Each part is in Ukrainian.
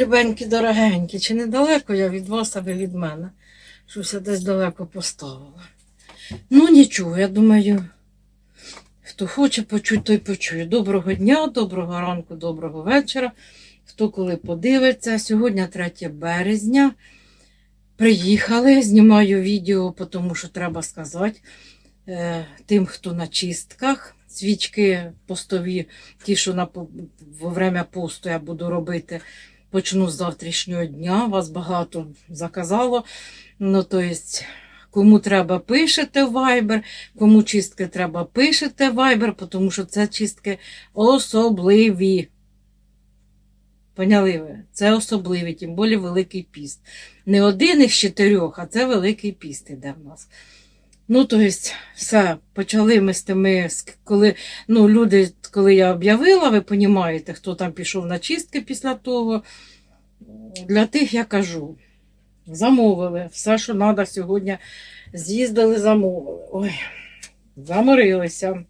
любенькі, дорогенькі, чи недалеко я від вас, а ви від мене? Щось я десь далеко поставила. Ну, нічого, я думаю, хто хоче почути, той почує. Доброго дня, доброго ранку, доброго вечора. Хто коли подивиться. Сьогодні 3 березня. Приїхали, знімаю відео, тому що треба сказати е, тим, хто на чистках. Свічки постові, ті, що на, во время посту я буду робити, почну з завтрашнього дня. Вас багато заказало. Ну, то есть, кому треба, пишете в Viber, кому чистки треба, пишете в Viber, тому що це чистки особливі. Поняли ви? Це особливі, тим більше Великий піст. Не один із чотирьох, а це Великий піст іде в нас. Ну, то есть, все, почали ми з тими, коли ну, люди, коли я об'явила, ви розумієте, хто там пішов на чистки після того. Для тих я кажу, замовили все, що треба сьогодні. З'їздили, замовили. Ой, заморилися.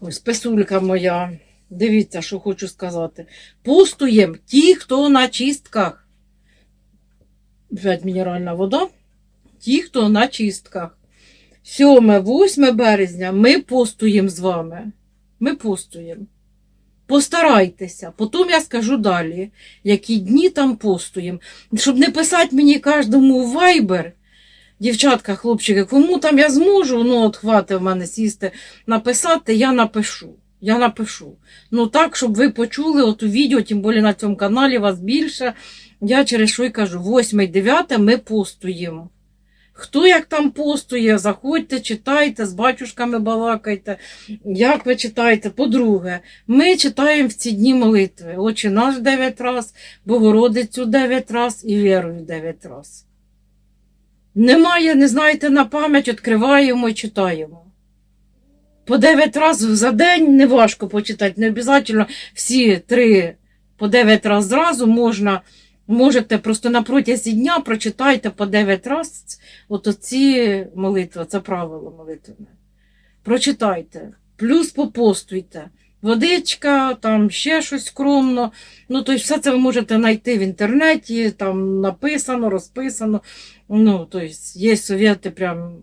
Ось писулька моя. Дивіться, що хочу сказати. Пустуємо ті, хто на чистках. Опять мінеральна вода. Ті, хто на чистках. 7-8 березня ми постуємо з вами. Ми постуємо. Постарайтеся. Потім я скажу далі, які дні там постуємо. Щоб не писати мені кожному в Viber, дівчатка, хлопчики, кому там я зможу, ну от хватить в мене сісти, написати, я напишу. Я напишу. Ну так, щоб ви почули от у відео, тим більше на цьому каналі вас більше. Я через що й кажу, 8-9 ми постуємо. Хто як там постує, заходьте, читайте, з батюшками балакайте. Як ви читаєте? По-друге, ми читаємо в ці дні молитви. Отче наш 9 раз, Богородицю 9 раз і вірою 9 раз. Немає, не знаєте на пам'ять, відкриваємо і читаємо. По 9 разів за день не важко почитати, не обов'язково всі три по 9 разів зразу можна. Можете просто на протязі дня прочитайте по 9 разів от оці молитви, це правило молитвне. Прочитайте, плюс попостуйте. Водичка, там ще щось скромно. Ну, тобто все це ви можете знайти в інтернеті, там написано, розписано. Ну, тобто є совєти прям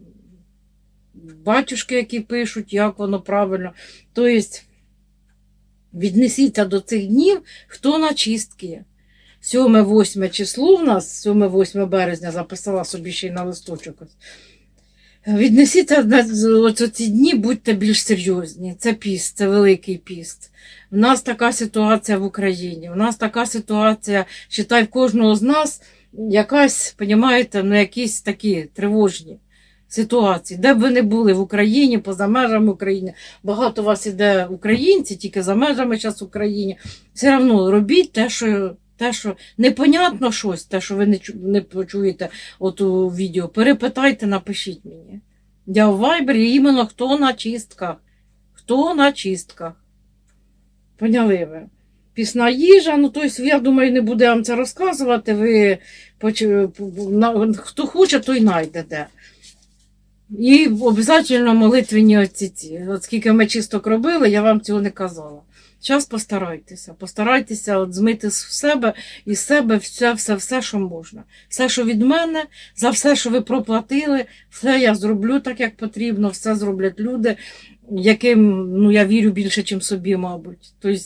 батюшки, які пишуть, як воно правильно. Тобто віднесіться до цих днів, хто на чистки. 7-8 число в нас, 7-8 березня, записала собі ще й на листочок. Віднесіться на ці дні, будьте більш серйозні. Це піст, це великий піст. В нас така ситуація в Україні. У нас така ситуація, считай, в кожного з нас якась, понімаєте, ну, якісь такі тривожні ситуації. Де б ви не були в Україні, поза межами України. Багато у вас іде українці, тільки за межами зараз України. Все одно робіть те, що. Те, що непонятно щось, те, що ви не, не почуєте от у відео, перепитайте, напишіть мені. Я в Вайбері іменно хто на чистках. Хто на чистках. Поняли ви? Пісна їжа, ну тобто, я думаю, не буду вам це розказувати. Ви хто хоче, той знайдете. І обов'язково молитвені оці ці. От скільки ми чисток робили, я вам цього не казала. Зараз постарайтеся, постарайтеся от змити з себе і з себе все, все, все, що можна. Все, що від мене, за все, що ви проплатили, все я зроблю так, як потрібно, все зроблять люди, яким ну, я вірю більше, ніж собі, мабуть. Тобто,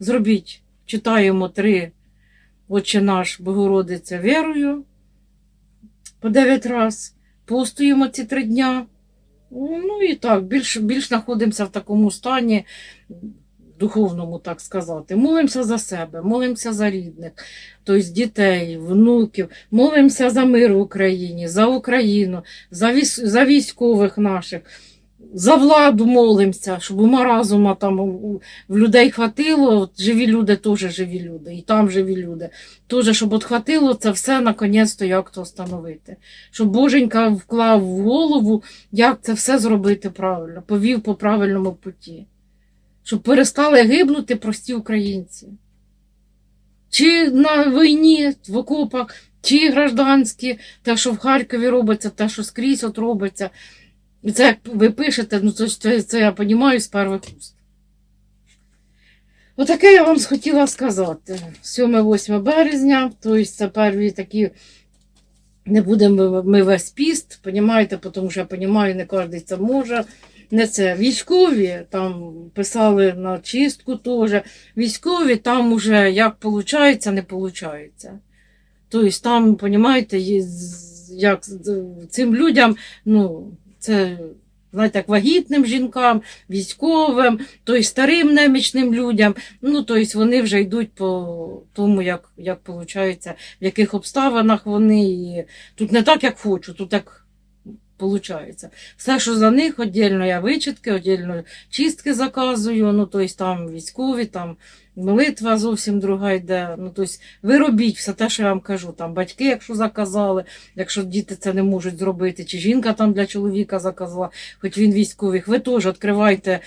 зробіть, читаємо три Отче наш, Богородиця, вірою по дев'ять раз, постуємо ці три дня. Ну і так, більш, більш знаходимося в такому стані духовному, так сказати. Молимося за себе, молимося за рідних, тобто дітей, внуків, молимося за мир в Україні, за Україну, за, віс, за військових наших. За владу молимося, щоб ума разума там в людей хватило, от живі люди теж живі люди, і там живі люди. Теж, щоб от хватило це все наконець-то як то встановити. Щоб Боженька вклав в голову, як це все зробити правильно, повів по правильному путі. Щоб перестали гибнути прості українці. Чи на війні, в окопах, чи гражданські, те, що в Харкові робиться, те, що скрізь от робиться. Це як ви пишете, ну це, це, це я розумію з перших уст. Отаке я вам хотіла сказати. 7-8 березня, тобто це перві такі. Не будемо ми весь піст, понімаєте, тому що я розумію, не кожен це може. Не це військові там писали на чистку теж. Військові там уже як виходить, не виходить. Тобто там, розумієте, як цим людям, ну, це, знаєте, як вагітним жінкам, військовим, тобто старим немічним людям. Ну, тобто вони вже йдуть по тому, як, як виходить, в яких обставинах вони. І тут не так, як хочу, тут як виходить. Все, що за них, віддільно я вичітки, віддільно чистки заказую, ну, тобто там військові, там молитва зовсім друга йде. Ну, тобто ви робіть все те, що я вам кажу. Там батьки, якщо заказали, якщо діти це не можуть зробити, чи жінка там для чоловіка заказала, хоч він військовий, ви теж відкривайте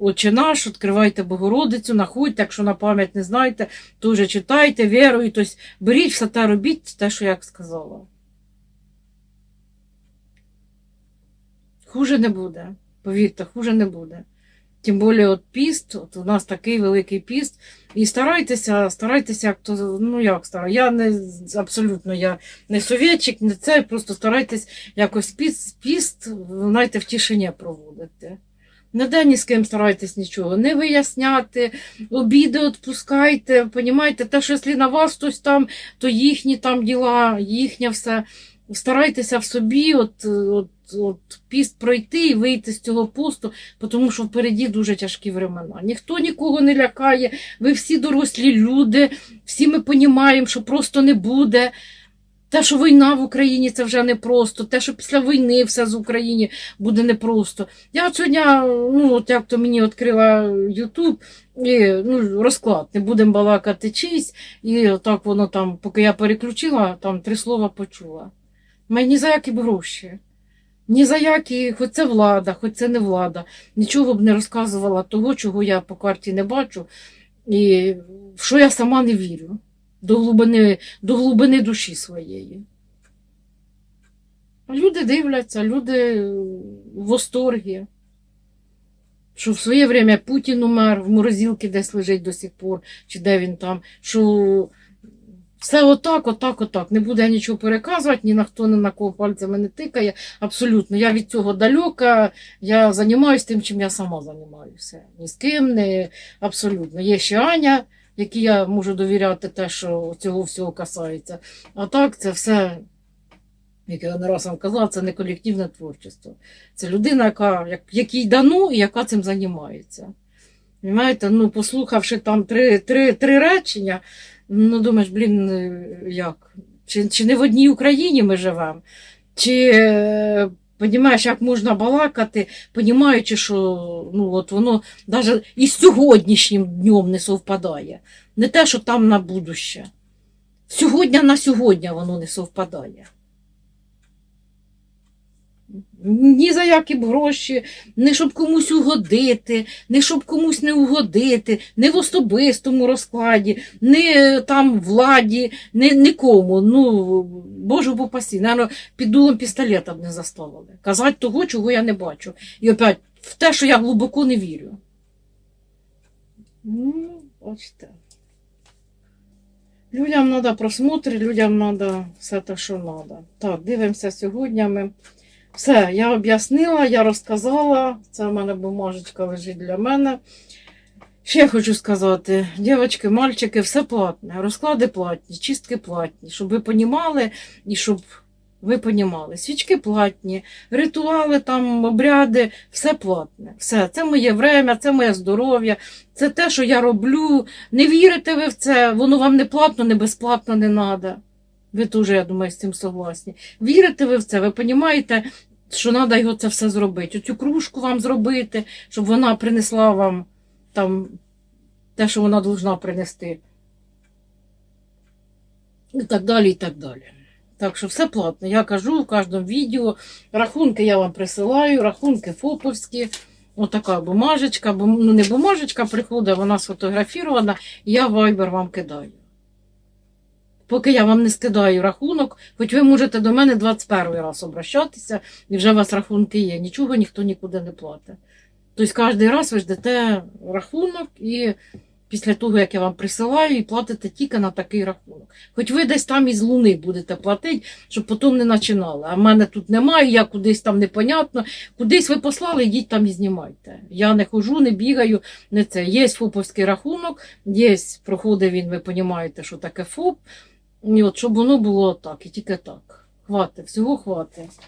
Отче наш, відкривайте Богородицю, находьте, якщо на пам'ять не знаєте, теж читайте, тобто беріть все те, робіть те, що я сказала. Хуже не буде. Повірте, хуже не буде. Тим більше от піст, от у нас такий великий піст. І старайтеся, старайтеся, як то, ну як стара. Я не абсолютно я не совєтчик, не це, просто старайтесь якось піст, піст знаєте, в тишині проводити. Не де ні з ким старайтесь нічого, не виясняти, обіди відпускайте, понімаєте, те, що якщо на вас хтось там, то їхні там діла, їхнє все. Старайтеся в собі от, от, от піст пройти і вийти з цього посту, тому що впереді дуже тяжкі времена. Ніхто нікого не лякає, ви всі дорослі люди, всі ми розуміємо, що просто не буде. Те, що війна в Україні, це вже непросто. Те, що після війни все з України буде непросто. Я сьогодні, ну, от як то мені відкрила Ютуб, ну, розклад, не будемо балакати чийсь, і так воно там, поки я переключила, там три слова почула. Мені за які б гроші. Ні за які, хоч це влада, хоч це не влада. Нічого б не розказувала того, чого я по карті не бачу, і в що я сама не вірю до глибини, до глибини душі своєї. Люди дивляться, люди в восторгі. Що в своє время Путін умер, в морозилці десь лежить до сих пор, чи де він там, що все отак, отак, отак. Не буде я нічого переказувати, ні на хто ні на кого пальцями не тикає. Абсолютно. Я від цього далека, я займаюся тим, чим я сама займаюся. Ні з ким, не абсолютно. Є ще Аня, якій я можу довіряти те, що цього всього касається. А так, це все, як я не раз вам казала, це не колективне творчество. Це людина, яка, як, якій дано і яка цим займається. Понимаєте, ну, послухавши там три, три, три речення, ну думаєш, блін, е, як? Чи, чи не в одній Україні ми живемо? Чи е, Понімаєш, як можна балакати, понімаючи, що ну, от воно навіть і з сьогоднішнім днем не совпадає. Не те, що там на будуще. Сьогодні на сьогодні воно не совпадає. Ні за які б гроші, не щоб комусь угодити, не щоб комусь не угодити, не в особистому розкладі, не там владі, не нікому. Ну, Боже попасі, Наверно, під дулом пістолета б не заставили. Казати того, чого я не бачу. І опять в те, що я глибоко не вірю. Ну, бачите. Людям треба просмотри, людям треба все те, що треба. Так, дивимося сьогодні. Ми... Все, я об'яснила, я розказала. Це в мене бумажечка лежить для мене. Ще хочу сказати, дівчатки, мальчики, все платне, розклади платні, чистки платні, щоб ви понімали і щоб ви понімали. Свічки платні, ритуали, там, обряди, все платне. Все, це моє время, це моє здоров'я, це те, що я роблю. Не вірите ви в це, воно вам не платно, не безплатно не треба. Ви теж, я думаю, з цим согласні. Вірите ви в це, ви розумієте, що треба його це все зробити. Оцю кружку вам зробити, щоб вона принесла вам там те, що вона повинна принести. І так далі, і так далі. Так що все платно. Я кажу в кожному відео. Рахунки я вам присилаю, рахунки фоповські. Отака бумажечка, бум- ну не бумажечка приходить, вона сфотографірована, я вайбер вам кидаю. Поки я вам не скидаю рахунок, хоч ви можете до мене 21 раз обращатися, і вже у вас рахунки є. Нічого ніхто нікуди не платить. Тобто кожен раз ви ждете рахунок і після того, як я вам присилаю, і платите тільки на такий рахунок. Хоч ви десь там із луни будете платити, щоб потім не починали. А в мене тут немає, я кудись там непонятно. Кудись ви послали, йдіть там і знімайте. Я не хожу, не бігаю, не це. Є ФОПовський рахунок, є, проходить він, ви розумієте, що таке ФОП. І от щоб воно було так, і тільки так. Хватить, всього хватить.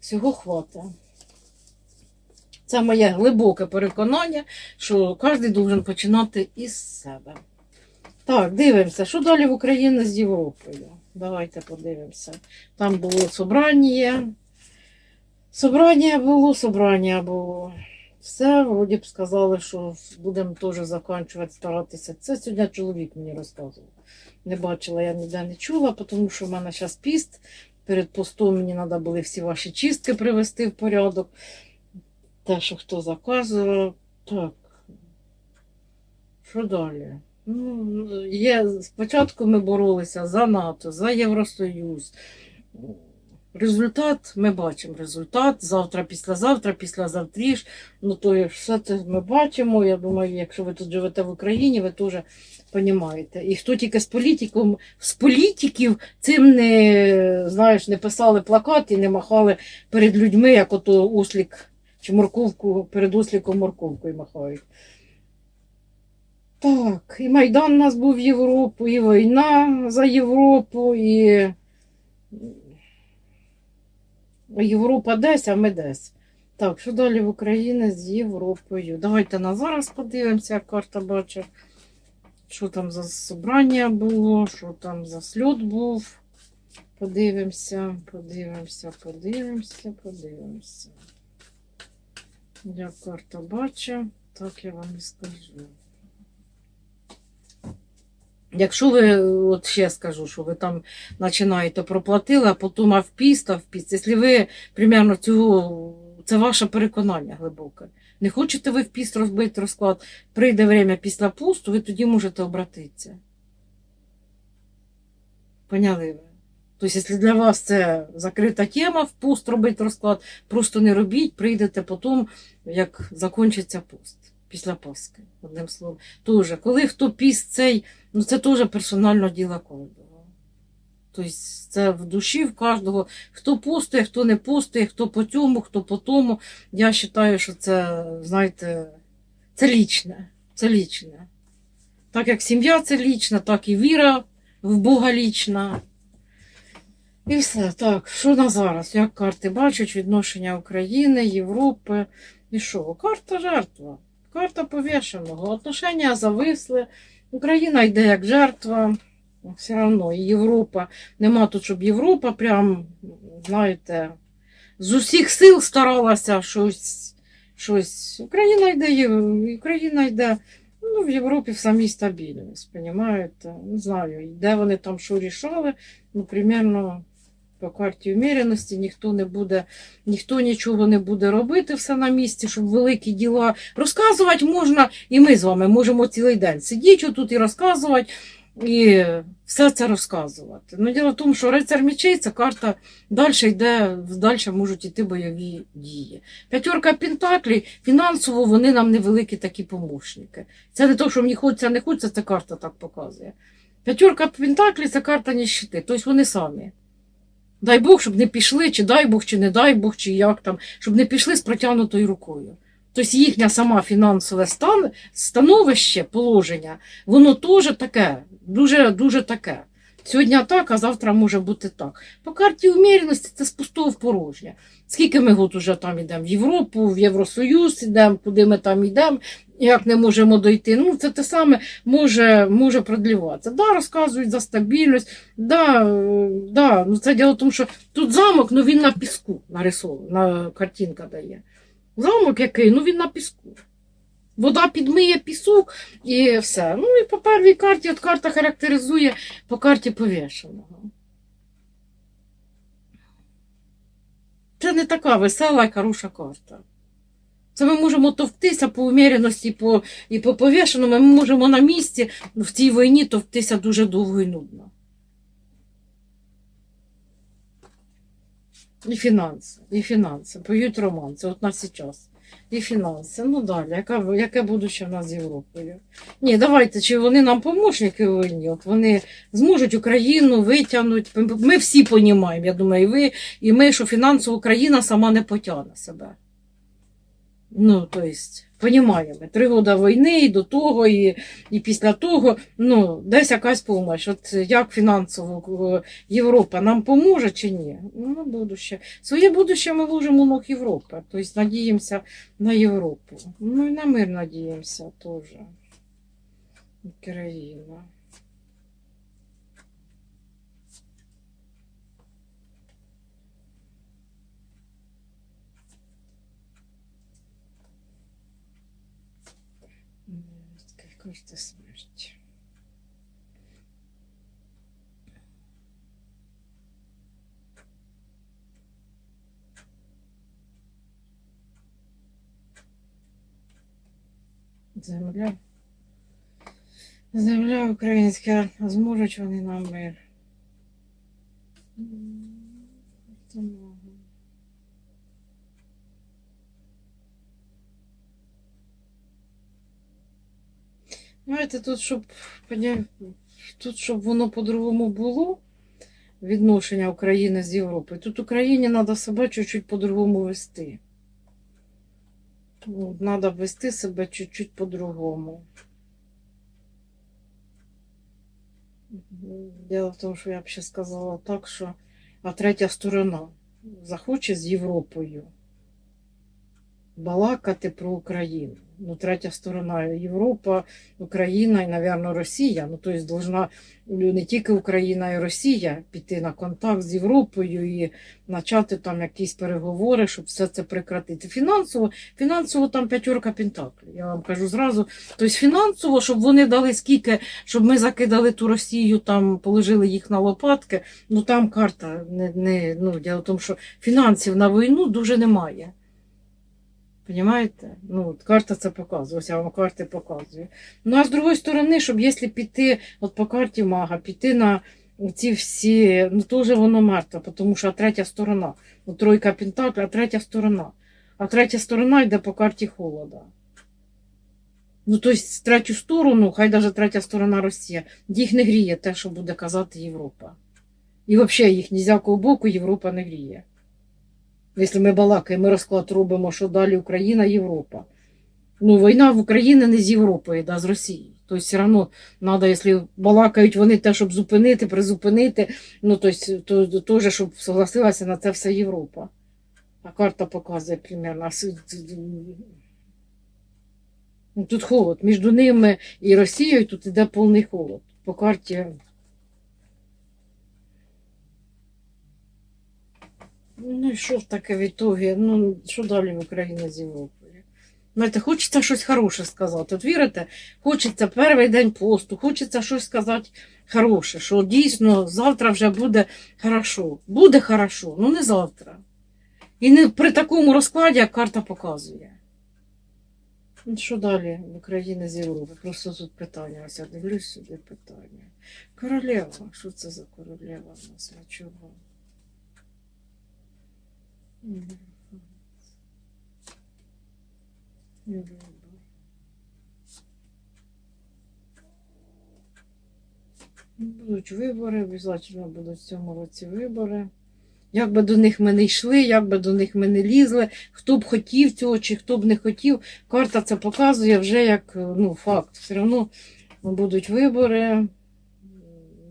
Всього хватить. Це моє глибоке переконання, що кожен повинен починати із себе. Так, дивимося, що далі в Україні з Європою. Давайте подивимося. Там було собрання. Собрання було, собрання було. Все, вроді б сказали, що будемо теж закінчувати, старатися. Це сьогодні чоловік мені розказував. Не бачила, я ніде не чула, тому що в мене зараз піст. Перед постом мені треба були всі ваші чистки привести в порядок. Те, що хто заказував. Так. Що далі? Ну, є, спочатку ми боролися за НАТО, за Євросоюз. Результат ми бачимо. Результат завтра, післязавтра, післязавтріж. Ну, то все це ми бачимо. Я думаю, якщо ви тут живете в Україні, ви теж розумієте. І хто тільки з політиком, з політиків цим не, знаєш, не писали плакат і не махали перед людьми, як ото ослік чи морковку перед осліком морковкою махають. Так, і Майдан у нас був в Європу, і війна за Європу, і Європа десь, а ми десь. Так, що далі в Україні з Європою? Давайте на зараз подивимося, як карта бачить, що там за собрання було, що там за сльот був. Подивимося, подивимося, подивимося, подивимося. Як карта бачить, так я вам і скажу. Якщо ви, от ще скажу, що ви там починаєте проплатили, а потім а впіст, а впіст. Якщо ви примерно цього, це ваше переконання глибоке. Не хочете ви впіст розбити розклад, прийде время після пусту, ви тоді можете обратитися. Поняли ви? Тобто, якщо для вас це закрита тема, в пуст робити розклад, просто не робіть, прийдете потім, як закінчиться пост після Пасхи, одним словом. Тоже, коли хто піст цей, ну це теж персональне діло кожного. Тобто це в душі в кожного, хто постує, хто не постує, хто по цьому, хто по тому. Я вважаю, що це, знаєте, це лічне. Це лічне. Так як сім'я це лічна, так і віра в Бога лічна. І все. Так, що на зараз? Як карти бачать відношення України, Європи? І що? Карта жертва. Карта повішеного. Отношення зависли. Україна йде як жертва. Все одно і Європа. Нема тут, щоб Європа прям, знаєте, з усіх сил старалася щось. щось. Україна йде, Україна йде. Ну, в Європі в самій стабільність, розумієте? Не знаю, де вони там що рішали. Ну, примерно по карті вміряності ніхто не буде, ніхто нічого не буде робити, все на місці, щоб великі діла. Розказувати можна, і ми з вами можемо цілий день сидіти тут і розказувати, і все це розказувати. Ну, діло в тому, що рицар мечей це карта далі йде, далі можуть йти бойові дії. П'ятерка Пентаклі, фінансово вони нам невеликі такі помощники. Це не то, що мені хочеться, не хочеться, це карта так показує. П'ятерка Пентаклі це карта ніщити, тобто вони самі. Дай Бог, щоб не пішли, чи дай Бог, чи не дай Бог, чи як там, щоб не пішли з протягнутою рукою. Тобто їхня сама фінансове стан, становище, положення, воно теж таке, дуже, дуже таке. Сьогодні так, а завтра може бути так. По карті умірності це з пустого в порожнє. Скільки ми год уже там йдемо в Європу, в Євросоюз йдемо, куди ми там йдемо, як не можемо дойти. Ну, це те саме може, може продліватися. Да, розказують за стабільність, да, да, ну це діло в тому, що тут замок, ну він на піску нарисований, на картинка дає. Замок який, ну він на піску. Вода підмиє пісок і все. Ну і по первій карті, от карта характеризує по карті повішеного. Це не така весела і хороша карта. Це ми можемо товктися по уміряності по, і по повішеному, ми можемо на місці в цій війні товктися дуже довго і нудно. І фінанси, і фінанси, поють роман, це от на зараз. І фінанси. Ну далі, яка, яке будуще в нас з Європою? Ні, давайте, чи вони нам помощники винні? От вони зможуть Україну витягнути. Ми- всі розуміємо, я думаю, і ви, і ми, що фінансово Україна сама не потягне себе. Ну, то понімаємо, три роки війни і до того, і, і після того, ну, десь якась допомога. От як фінансово е, Європа нам поможе чи ні? Ну, будуще. Своє будуще ми вложимо в ног Європи. Тобто надіємося на Європу. Ну і на мир надіємося теж. Україна. Карта смерті. Земля. Земля українська, зможуть вони нам мир. М, Знаєте, тут, щоб тут, щоб воно по-другому було, відношення України з Європою, тут Україні треба себе чуть-чуть по-другому вести. Треба вести себе чуть-чуть по-другому. Дело в тому, що я б ще сказала так, що а третя сторона захоче з Європою балакати про Україну. Ну, третя сторона Європа, Україна і, напевно, Росія. Ну, тобто, должна не тільки Україна і Росія піти на контакт з Європою і почати там якісь переговори, щоб все це прекратити. Фінансово, фінансово там п'ятерка пентаклів. Я вам кажу зразу. Тобто фінансово, щоб вони дали скільки, щоб ми закидали ту Росію, там положили їх на лопатки. Ну там карта не, не ну, діло в тому, що фінансів на війну дуже немає. Понимаєте? Ну, от карта це показує, ось я вам карти показую. Ну, а з другої сторони, щоб якщо піти, от по карті мага, піти на ці всі, ну теж воно мертве, тому що третя сторона, ну, тройка пентаклів, а третя сторона. А третя сторона йде по карті холода. Ну, тобто, з третю сторону, хай навіть третя сторона Росія, їх не гріє те, що буде казати Європа. І взагалі їх ні з якого боку Європа не гріє. Якщо ми балакаємо, ми розклад робимо, що далі Україна, Європа. Ну, війна в Україні не з Європою, да, з Росією. Тобто, все одно треба, якщо балакають вони те, щоб зупинити, призупинити, ну, тобто, то, то, теж, щоб согласилася на це вся Європа. А карта показує примерно. Ну, тут холод. Між ними і Росією тут іде повний холод. По карті. Ну і що таке в? Ну, що далі в Україні з Європою? Знаєте, хочеться щось хороше сказати. От вірите, хочеться перший день посту, хочеться щось сказати хороше, що дійсно завтра вже буде хорошо. Буде хорошо, ну не завтра. І не при такому розкладі, як карта показує. Ну, що далі в Україні з Європи? Просто тут питання. Ось я дивлюсь сюди питання. Королева. Що це за королева в нас? На чого? Вибор. Будуть вибори, обов'язково будуть в цьому році вибори. Як би до них ми не йшли, як би до них ми не лізли, хто б хотів цього чи хто б не хотів, карта це показує вже як ну, факт. Все одно будуть вибори,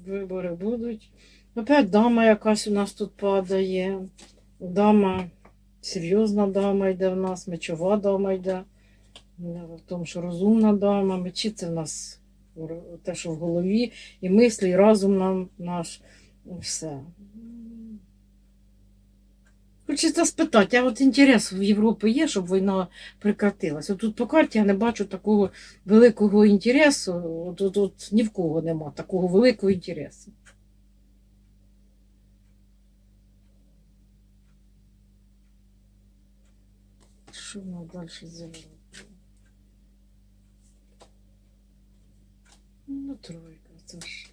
вибори будуть. Опять дама якась у нас тут падає. Дама, серйозна дама йде в нас, мечова дама йде. В тому, що розумна дама, мечі це в нас те, що в голові, і мислі, і розум нам наш, все. Хочеться спитати, а от інтерес в Європі є, щоб війна прекратилась? Тут по карті я не бачу такого великого інтересу, от, от, от ні в кого нема такого великого інтересу. що ми далі зробимо? Ну, тройка, це ж.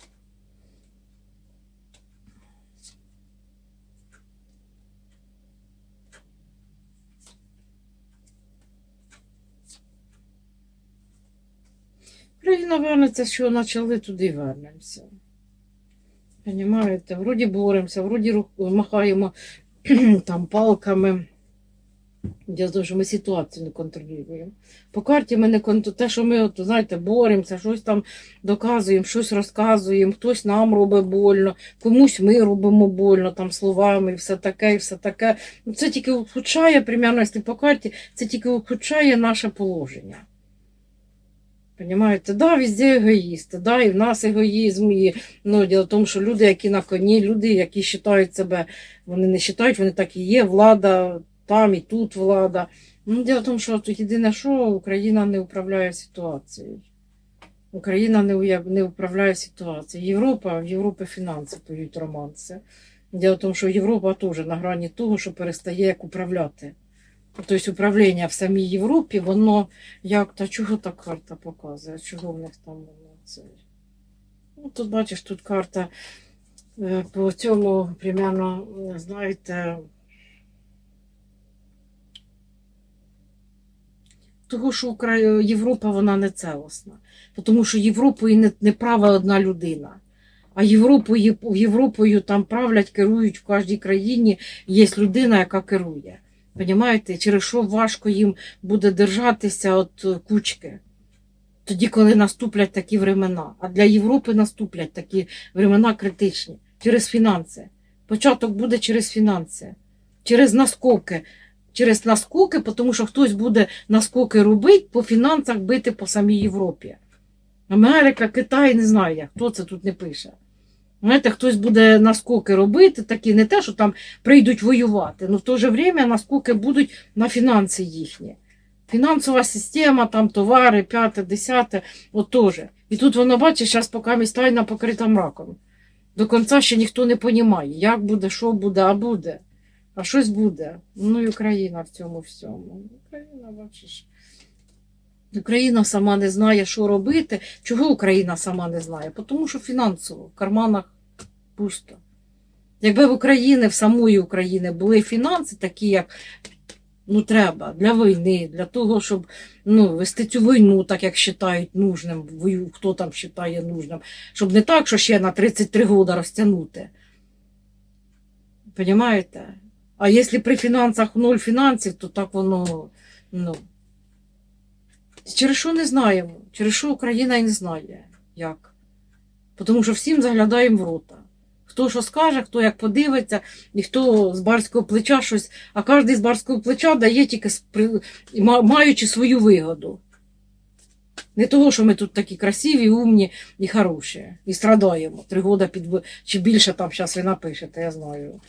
Країна вернеться, що почали, туди вернемося. Понимаєте? Вроді боремося, вроді махаємо там палками. Я знаю, що ми ситуацію не контролюємо. По карті ми не контролюємо. Те, що ми, от, знаєте, боремося, щось там доказуємо, щось розказуємо, хтось нам робить больно, комусь ми робимо больно там словами, і все таке, і все таке. Ну, Це тільки ухудшає, примерно, якщо по карті, це тільки ухудшає наше положення. Понимаєте, да, везде егоїсти, да, і в нас егоїзм, і ну, діло в тому, що люди, які на коні, люди, які вважають себе, вони не вважають, вони так і є, влада там і тут влада. Ну, діло в тому, що тут єдине, що Україна не управляє ситуацією. Україна не, не управляє ситуацією. Європа, в Європі фінанси поють романси. Діло в тому, що Європа теж на грані того, що перестає як управляти. Тобто управління в самій Європі, воно як та чого та карта показує? Чого в них там воно це? Ну, тут бачиш, тут карта е, по цьому примерно, знаєте, того, що. Європа вона не целосна. Тому що Європою не, не править одна людина. А Європою, Європою там правлять, керують в кожній країні. Є людина, яка керує. Понімаєте, через що важко їм буде держатися е, кучки. Тоді, коли наступлять такі времена. А для Європи наступлять такі времена критичні через фінанси. Початок буде через фінанси, через наскоки. Через наскоки, тому що хтось буде наскоки робити по фінансах бити по самій Європі. Америка, Китай, не знаю як, хто це тут не пише. Знаєте, хтось буде наскоки робити, такі не те, що там прийдуть воювати, але в то же время наскоки будуть на фінанси їхні. Фінансова система, там товари, п'яте, десяте, от теж. І тут воно бачиш, зараз поки містайна покрита мраком. До кінця ще ніхто не розуміє, як буде, що буде, а буде. А щось буде. Ну і Україна в цьому всьому. Україна, бачиш. Україна сама не знає, що робити. Чого Україна сама не знає? Тому що фінансово в карманах пусто. Якби в Україні, в самої України були фінанси, такі, як ну, треба для війни, для того, щоб ну, вести цю війну, так як вважають нужним, хто там вважає нужним, щоб не так, що ще на 33 роки розтягнути. Понімаєте? А якщо при фінансах ноль фінансів, то так воно. Ну, через що не знаємо? Через що Україна і не знає, як. Тому що всім заглядаємо в рота. Хто що скаже, хто як подивиться, і хто з барського плеча щось, а кожен з барського плеча дає тільки маючи свою вигоду. Не того, що ми тут такі красиві, умні і хороші. І страдаємо. Три роки під чи більше там зараз ви напишете, я знаю.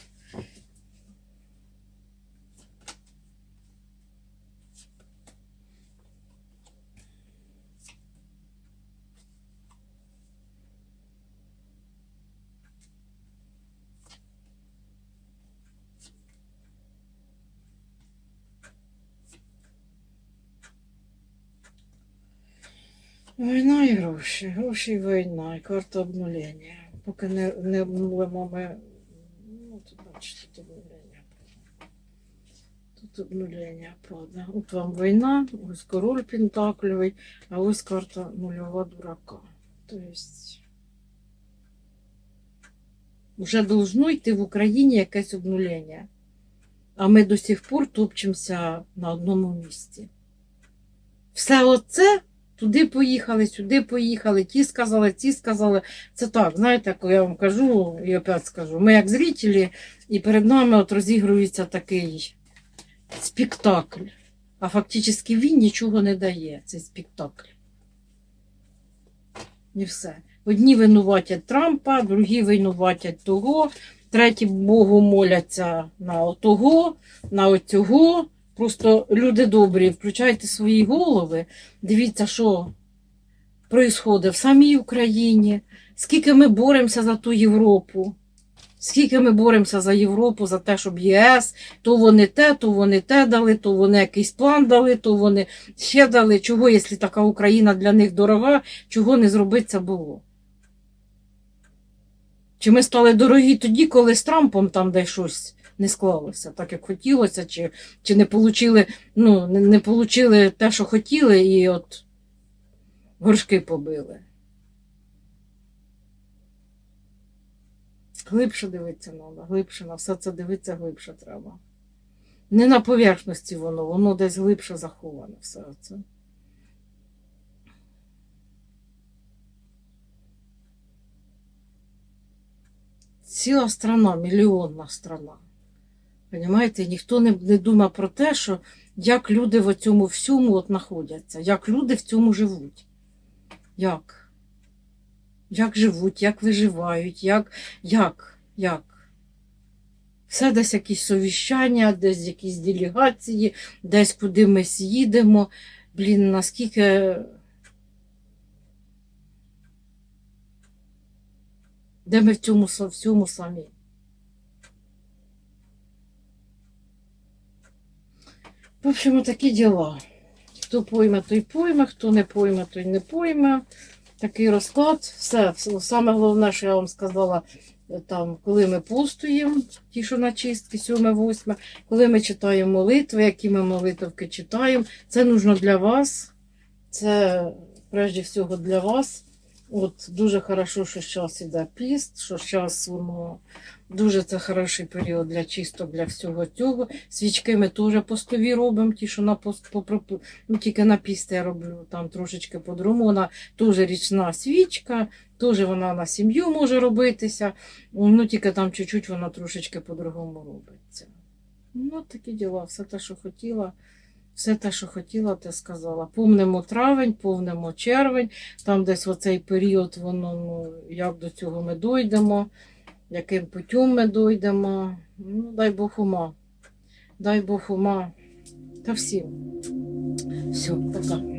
Війна і гроші, гроші і війна, і карта обнулення. Поки не, не обнулимо ми. Ну, тут бачите, тут обнулення. Тут обнулення падає. От вам війна, ось король пентаклевий, а ось карта нульова дурака. Тобто вже должно йти в Україні якесь обнулення. А ми до сих пор топчемося на одному місці. Все оце туди поїхали, сюди поїхали, ті сказали, ті сказали. Це так, знаєте, я вам кажу і опять скажу, ми як зрителі, і перед нами от розігрується такий спектакль. А фактично він нічого не дає, цей спектакль. І все. Одні винуватять Трампа, другі винуватять того, треті Богу моляться на того, на оцього. Просто люди добрі, включайте свої голови, дивіться, що відбувається в самій Україні, скільки ми боремося за ту Європу, скільки ми боремося за Європу, за те, щоб ЄС, то вони те, то вони те дали, то вони якийсь план дали, то вони ще дали. Чого, якщо така Україна для них дорога, чого не зробити це було? Чи ми стали дорогі тоді, коли з Трампом там десь щось не склалося, так як хотілося, чи, чи не получили, ну, не, не те, що хотіли, і от горшки побили. Глибше дивитися треба, глибше на все це дивитися глибше треба. Не на поверхності воно, воно десь глибше заховане все це. Ціла страна, мільйонна страна. Понимаєте, ніхто не, не думає про те, що як люди в цьому всьому от знаходяться, як люди в цьому живуть. Як? Як живуть, як виживають, як, як, як? Все десь якісь совіщання, десь якісь делегації, десь куди ми їдемо. Блін, наскільки. Де ми в цьому са- всьому самі? В общем, такі діла. Хто пойме, той пойме, хто не пойме, той не пойме. Такий розклад. Все. Саме головне, що я вам сказала, е, там, коли ми постуємо, ті, що на чистки, 7-8, коли ми читаємо молитви, які ми молитовки читаємо, це нужно для вас. Це прежде всього для вас. От дуже хорошо, що зараз іде піст, що зараз воно дуже це хороший період для чисток, для всього цього. Свічки ми теж постові робимо, ті, що на пост, по, про- ну, тільки на піст я роблю там трошечки по-другому. Вона теж річна свічка, теж вона на сім'ю може робитися, ну тільки там чуть-чуть вона трошечки по-другому робиться. Ну, такі діла, все те, що хотіла. Все те, що хотіла, те сказала. Повнимо травень, повнимо червень, там десь в оцей період воно, ну, як до цього ми дойдемо, яким путем ми дойдемо. Ну, дай Бог ума. Дай Бог ума. Та всім. Все, пока.